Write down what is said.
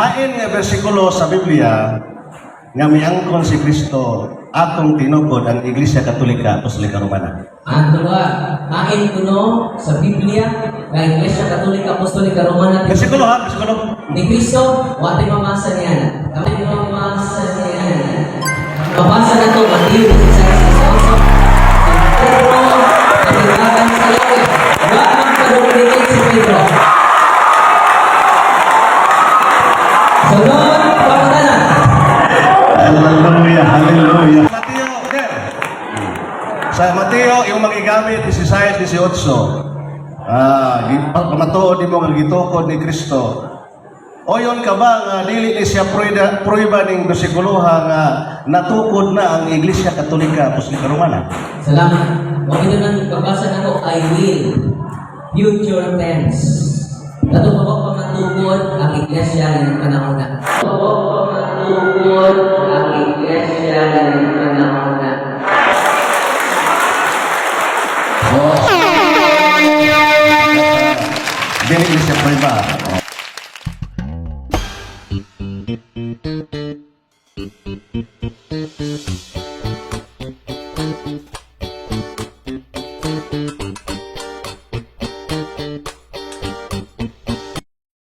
Hain nga bersikulo sa Biblia nga miangkon si Kristo atong tinugod ang Iglesia Katolika Apostolika Romana. Ang dalawa, hain kuno sa Biblia, ng Iglesia Katolika Apostolika Romana Bersikulo ha, bersikulo. ni Kristo, wate mamasa niya. Sunod, pagkatanan. Hallelujah, hallelujah. Mateo, there. Sa Mateo, yung magigamit, 16, 18. Ah, di pamatuod di mo nga gitukod ni Kristo. Oyon ka ba nga dili ni siya prueba, prueba ning besikuluha nga natukod na ang Iglesia Katolika Apostolika Romana? Salamat. Huwag ito nang babasa na ko, I will. Future tense. Dato ko pa matugod ang iglesia ng panahon na. Dato ko pa matugod ang iglesia ng panahon na.